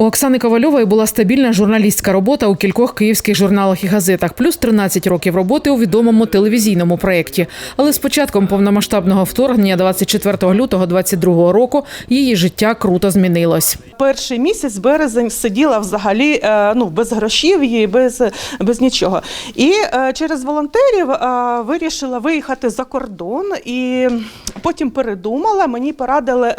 У Оксани Ковальової була стабільна журналістська робота у кількох київських журналах і газетах, плюс 13 років роботи у відомому телевізійному проєкті. Але з початком повномасштабного вторгнення 24 лютого 22 року її життя круто змінилось. Перший місяць березень сиділа взагалі е, ну, без грошів і без, без нічого. І е, через волонтерів е, вирішила виїхати за кордон і потім передумала. Мені порадили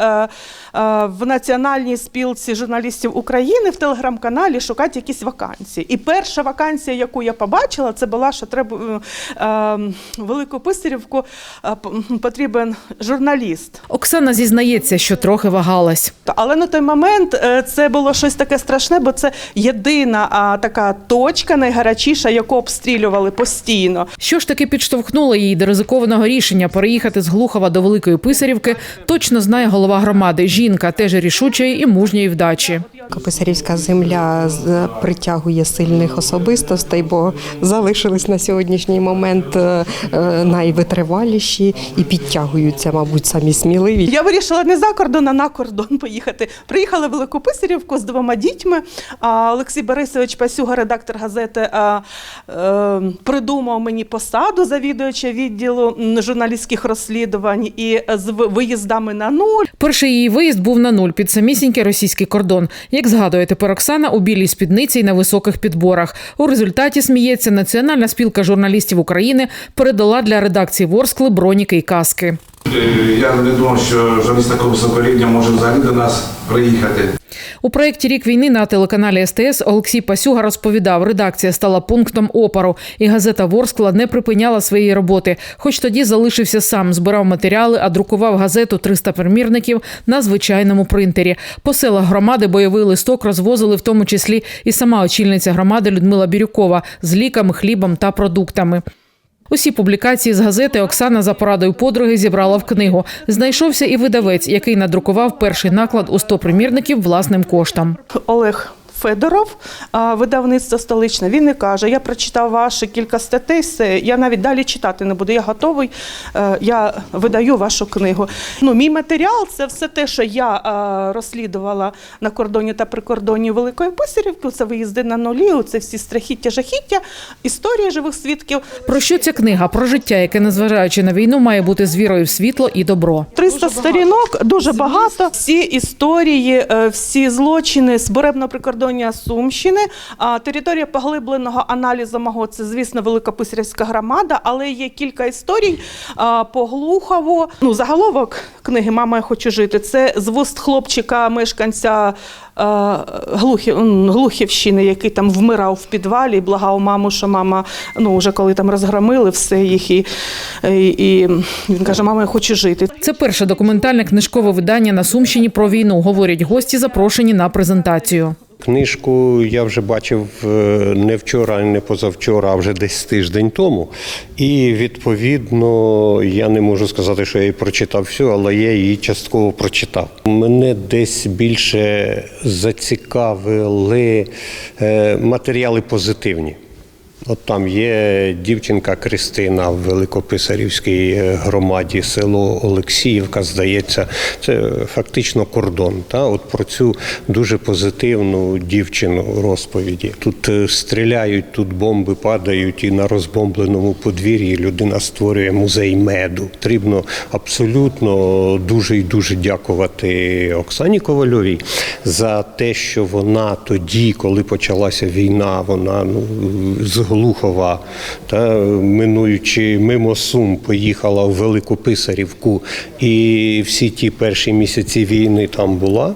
в Національній спілці журналістів України в телеграм-каналі шукати якісь вакансії. І перша вакансія, яку я побачила, це була, що треба е, е, Велику Писарівку е, потрібен журналіст. Оксана зізнається, що трохи вагалась. Але на той момент е, це було щось таке страшне, бо це єдина а, така точка, найгарячіша, яку обстрілювали постійно. Що ж таки підштовхнуло її до ризикованого рішення переїхати з Глухова до Великої Писарівки, точно знає голова громади. Жінка теж рішучої і мужньої вдачі. Писарівська земля притягує сильних особистостей, бо залишились на сьогоднішній момент е, е, найвитриваліші і підтягуються, мабуть, самі сміливі. Я вирішила не за кордон, а на кордон поїхати. Приїхала в Велику Писарівку з двома дітьми. А, Олексій Борисович Пасюга, редактор газети, е, придумав мені посаду завідувача відділу журналістських розслідувань і з виїздами на нуль. Перший її виїзд був на нуль під самісінький російський кордон. Як згадує тепер Оксана, у білій спідниці й на високих підборах. У результаті сміється Національна спілка журналістів України передала для редакції Ворскли броніки й каски. Е, Я не думав, що журналіст такого високого рівня може взагалі до нас приїхати. У проєкті Рік війни на телеканалі СТС Олексій Пасюга розповідав, редакція стала пунктом опору, і газета Ворскла не припиняла своєї роботи. Хоч тоді залишився сам, збирав матеріали, а друкував газету «300 примірників на звичайному принтері. По селах громади бойовий листок розвозили в тому числі і сама очільниця громади Людмила Бірюкова з ліками, хлібом та продуктами. Усі публікації з газети Оксана за порадою подруги зібрала в книгу. Знайшовся і видавець, який надрукував перший наклад у 100 примірників власним коштом. Олег Федоров, видавництво столичне. Він і каже: я прочитав ваші кілька статей, все, я навіть далі читати не буду. Я готовий, е, я видаю вашу книгу. Ну, мій матеріал це все те, що я е, розслідувала на кордоні та прикордонні Великої Писарівки. Це виїзди на нулі, це всі страхіття, жахіття, історії живих свідків. Про що ця книга? Про життя, яке, незважаючи на війну, має бути з вірою в світло і добро. 300 сторінок, дуже багато. Всі історії, е, всі злочини з Боребного прикордоння Сумщини. Територія поглибленого аналізу мого це, звісно, Великописарівська громада, але є кілька історій по Глухову. Ну, заголовок книги Мама, я хочу жити. Це з вуст хлопчика, мешканця. Глухівщини, який там вмирав в підвалі, благав маму, що мама, ну вже коли там розгромили все їх, і, і, і він каже: Мама, я хочу жити. Це перше документальне книжкове видання на Сумщині про війну. Говорять гості, запрошені на презентацію. Книжку я вже бачив е, не вчора, не позавчора, а вже десь тиждень тому. І відповідно я не можу сказати, що я її прочитав всю, але я її частково прочитав. Мене десь більше зацікавили е, матеріали позитивні. От там є дівчинка Кристина в Великописарівській е, громаді, село Олексіївка, здається, це фактично кордон. Та? От про цю дуже позитивну дівчину розповіді. Тут е, стріляють, тут бомби падають, і на розбомбленому подвір'ї людина створює музей меду. Потрібно абсолютно дуже і дуже дякувати Оксані Ковальовій за те, що вона тоді, коли почалася війна, вона ну, з Глухова, та, минуючи мимо Сум, поїхала в Велику Писарівку, і всі ті перші місяці війни там була.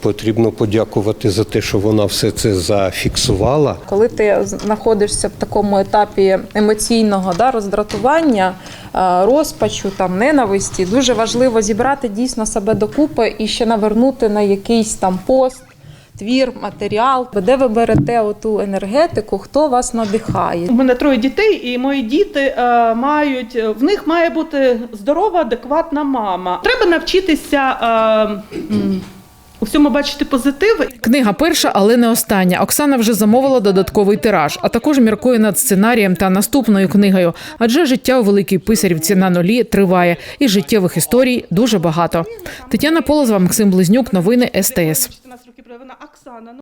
Потрібно подякувати за те, що вона все це зафіксувала. Коли ти знаходишся в такому етапі емоційного да, роздратування, е, розпачу, там, ненависті, дуже важливо зібрати дійсно себе докупи і ще навернути на якийсь там пост. Твір, матеріал, де ви берете оту енергетику, хто вас надихає. У мене троє дітей, і мої діти е, мають в них має бути здорова, адекватна мама. Треба навчитися. Е, у всьому бачити позитив. Книга перша, але не остання. Оксана вже замовила додатковий тираж, а також міркує над сценарієм та наступною книгою. Адже життя у Великій Писарівці на нулі триває, і життєвих історій дуже багато. Тетяна Полозова, Максим Близнюк, новини СТС. Вона Оксана.